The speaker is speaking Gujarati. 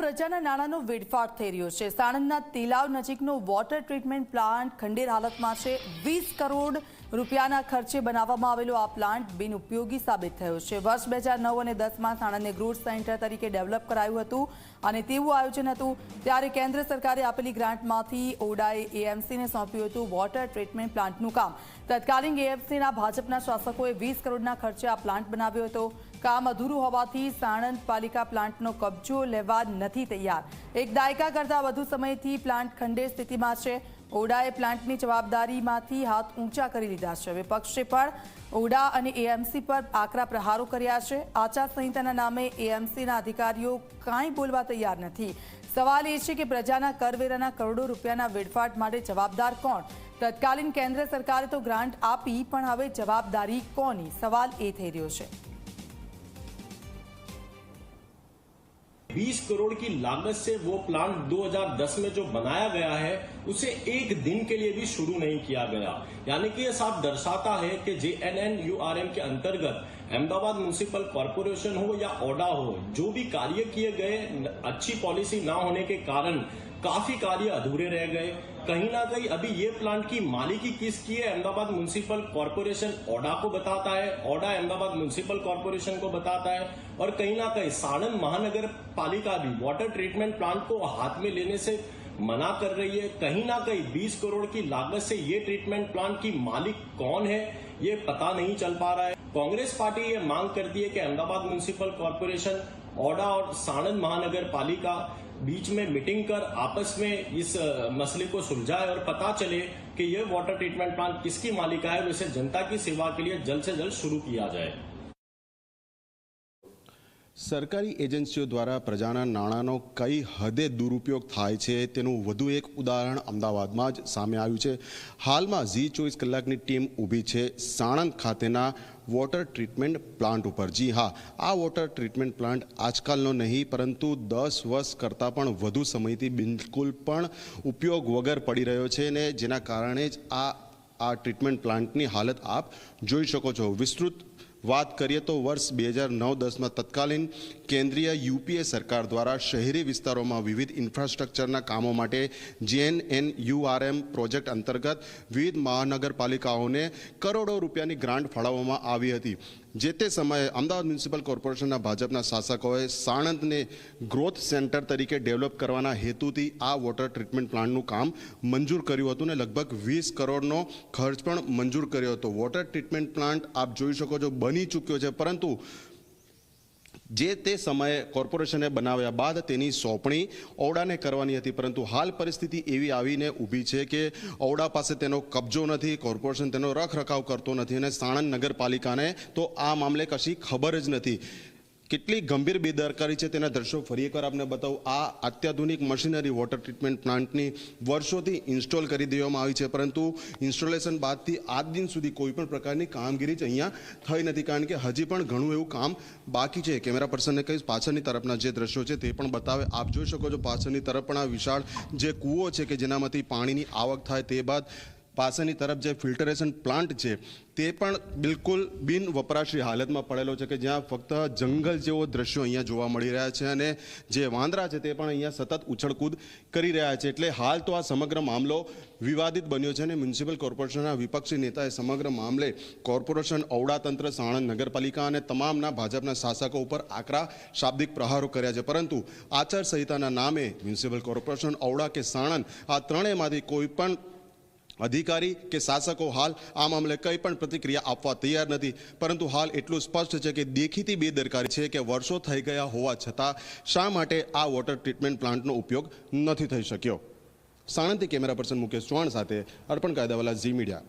પ્રજાના નાણાંનો વેડફાટ થઈ રહ્યો છે. સાણંદના તિલાવ નજીકનો વોટર ટ્રીટમેન્ટ પ્લાન્ટ ખંડેર હાલતમાં છે. વીસ કરોડ રૂપિયાના ખર્ચે બનાવવામાં આવેલો આ પ્લાન્ટ બિનઉપયોગી સાબિત થયો છે. વર્ષ બે હજાર નવ અને દસમાં સાણંદને ગ્રોથ સેન્ટર તરીકે ડેવલપ કરાયું હતું અને તેવું આયોજન હતું ત્યારે કેન્દ્ર સરકારે આપેલી ગ્રાન્ટમાંથી ઓડાએ એએમસીને સોંપ્યું હતું વોટર ટ્રીટમેન્ટ પ્લાન્ટનું કામ. તત્કાલીન એએમસીના ભાજપના શાસકોએ વીસ કરોડના ખર્ચે આ પ્લાન્ટ બનાવ્યો હતો. કામ અધૂરું હોવાથી સાણંદ પાલિકા પ્લાન્ટનો કબજો લેવા નથી તૈયાર. એક દાયકા કરતાં વધુ સમયથી પ્લાન્ટ ખંડેર સ્થિતિમાં છે. ઓડાએ પ્લાન્ટની જવાબદારીમાંથી હાથ ઊંચા કરી લીધા છે વિપક્ષે પણ ઓડા અને એએમસી પર આકરા પ્રહારો કર્યા છે આચારસંહિતાના નામે એએમસીના અધિકારીઓ કાંઈ બોલવા તૈયાર નથી સવાલ એ છે કે પ્રજાના કરવેરાના કરોડો રૂપિયાના વેડફાટ માટે જવાબદાર કોણ તત્કાલીન કેન્દ્ર સરકારે તો ગ્રાન્ટ આપી પણ હવે જવાબદારી કોની સવાલ એ થઈ રહ્યો છે बीस करोड़ की लागत से वो प्लांट 2010 में जो बनाया गया है उसे एक दिन के लिए भी शुरू नहीं किया गया। यानी कि ये साफ़ दर्शाता है कि J N N U R M के अंतर्गत अहमदाबाद म्यूनिसिपल कॉरपोरेशन हो या ओडा हो, जो भी कार्य किए गए, अच्छी पॉलिसी ना होने के कारण काफ़ी कार्य अधूरे रह गए। कहीं ना कहीं अभी ये प्लांट की मालिकी किसकी है, अहमदाबाद म्यूनिसिपल कॉरपोरेशन ओडा को बताता है, ओडा अहमदाबाद म्यूनिसिपल कॉरपोरेशन को बताता है, और कहीं ना कहीं साणंद महानगर पालिका भी वाटर ट्रीटमेंट प्लांट को हाथ में लेने से मना कर रही है। कहीं ना कहीं 20 करोड़ की लागत से ये ट्रीटमेंट प्लांट की मालिक कौन है, ये पता नहीं चल पा रहा है। कांग्रेस पार्टी ये मांग करती है कि अहमदाबाद म्यूनिसिपल कॉरपोरेशन ओडा और साणंद महानगर पालिका बीच में मीटिंग कर, आपस में इस मसले को सुलझाए और पता चले कि यह वाटर ट्रीटमेंट प्लांट किसकी मालिका है और इसे जनता की सेवा के लिए जल्द से जल्द शुरू किया जाए। સરકારી એજન્સીઓ દ્વારા પ્રજાના નાણાંનો કઈ હદે દુરુપયોગ થાય છે તેનું વધુ એક ઉદાહરણ અમદાવાદમાં જ સામે આવ્યું છે. હાલમાં ઝી ચોવીસ કલાકની ટીમ ઊભી છે સાણંદ ખાતેના વોટર ટ્રીટમેન્ટ પ્લાન્ટ ઉપર. જી હા, આ વોટર ટ્રીટમેન્ટ પ્લાન્ટ આજકાલનો નહીં, પરંતુ દસ વર્ષ કરતાં પણ વધુ સમયથી બિલકુલ પણ ઉપયોગ વગર પડી રહ્યો છે ને જેના કારણે જ આ આ ટ્રીટમેન્ટ પ્લાન્ટની હાલત આપ જોઈ શકો છો. વિસ્તૃત વાત કરીએ તો વર્ષ બે હજાર નવ દસમાં તત્કાલીન કેન્દ્રીય યુપીએ સરકાર દ્વારા શહેરી વિસ્તારોમાં વિવિધ ઇન્ફ્રાસ્ટ્રક્ચરના કામો માટે જેએન એન યુઆરએમ પ્રોજેક્ટ અંતર્ગત વિવિધ મહાનગરપાલિકાઓને કરોડો રૂપિયાની ગ્રાન્ટ ફાળવવામાં આવી હતી. જે તે સમયે અમદાવાદ મ્યુનિસિપલ કોર્પોરેશનના ભાજપના શાસકોએ સાણંદને ગ્રોથ સેન્ટર તરીકે ડેવલપ કરવાના હેતુથી આ વોટર ટ્રીટમેન્ટ પ્લાન્ટનું કામ મંજૂર કર્યું હતું ને લગભગ વીસ કરોડનો ખર્ચ પણ મંજૂર કર્યો હતો. વોટર ટ્રીટમેન્ટ પ્લાન્ટ આપ જોઈ શકો છો બની ચૂક્યો છે. પરંતુ જે તે સમયે કોર્પોરેશને બનાવ્યા બાદ તેની સોંપણી ઔડાને કરવાની હતી. પરંતુ હાલ પરિસ્થિતિ એવી આવીને ઊભી છે કે ઔડા પાસે તેનો કબજો નથી, કોર્પોરેશન તેનો રખરખાવ કરતો નથી અને સાણંદ નગરપાલિકાને તો આ મામલે કશી ખબર જ નથી. કેટલી ગંભીર બેદરકારી છે તેના દ્રશ્યો ફરી એકવાર આપને બતાવું. આ અત્યાધુનિક મશીનરી વોટર ટ્રીટમેન્ટ પ્લાન્ટની વર્ષોથી ઇન્સ્ટોલ કરી દેવામાં આવી છે, પરંતુ ઇન્સ્ટોલેશન બાદથી આજ દિન સુધી કોઈ પણ પ્રકારની કામગીરી જ અહીંયા થઈ નથી, કારણ કે હજી પણ ઘણું એવું કામ બાકી છે. કેમેરા પર્સનને કહીશ, પાછળની તરફના જે દ્રશ્યો છે તે પણ બતાવે. આપ જોઈ શકો છો પાછળની તરફ પણ આ વિશાળ જે કૂવો છે કે જેનામાંથી પાણીની આવક થાય તે બાદ પાસેની તરફ જે ફિલ્ટરેશન પ્લાન્ટ છે, તે પણ બિલકુલ બિન વપરાશી હાલતમાં પડેલો છે કે જ્યાં ફક્ત જંગલ જેવો દ્રશ્યો અહીંયા જોવા મળી રહ્યા છે અને જે વાંદરા છે તે પણ અહીંયા સતત ઉછળકૂદ કરી રહ્યા છે. એટલે હાલ તો આ સમગ્ર મામલો વિવાદિત બન્યો છે અને મ્યુનિસિપલ કોર્પોરેશનના વિપક્ષી નેતાએ સમગ્ર મામલે કોર્પોરેશન, ઔડાતંત્ર, સાણંદ નગરપાલિકા અને તમામના ભાજપના શાસકો ઉપર આકરા શાબ્દિક પ્રહારો કર્યા છે. પરંતુ આચારસંહિતાના નામે મ્યુનિસિપલ કોર્પોરેશન, ઔડા કે સાણંદ, આ ત્રણેયમાંથી કોઈ પણ અધિકારી કે શાસકો હાલ આ મામલે કંઈ પણ પ્રતિક્રિયા આપવા તૈયાર નથી. પરંતુ હાલ એટલું સ્પષ્ટ છે કે દેખીતી બેદરકારી છે કે વર્ષો થઈ ગયા હોવા છતાં શા માટે આ વોટર ટ્રીટમેન્ટ પ્લાન્ટનો ઉપયોગ નથી થઈ શક્યો? સાણંદથી કેમેરા પર્સન મુકેશ ચૌહાણ સાથે અર્પણ કાયદાવાલા ઝી મીડિયા.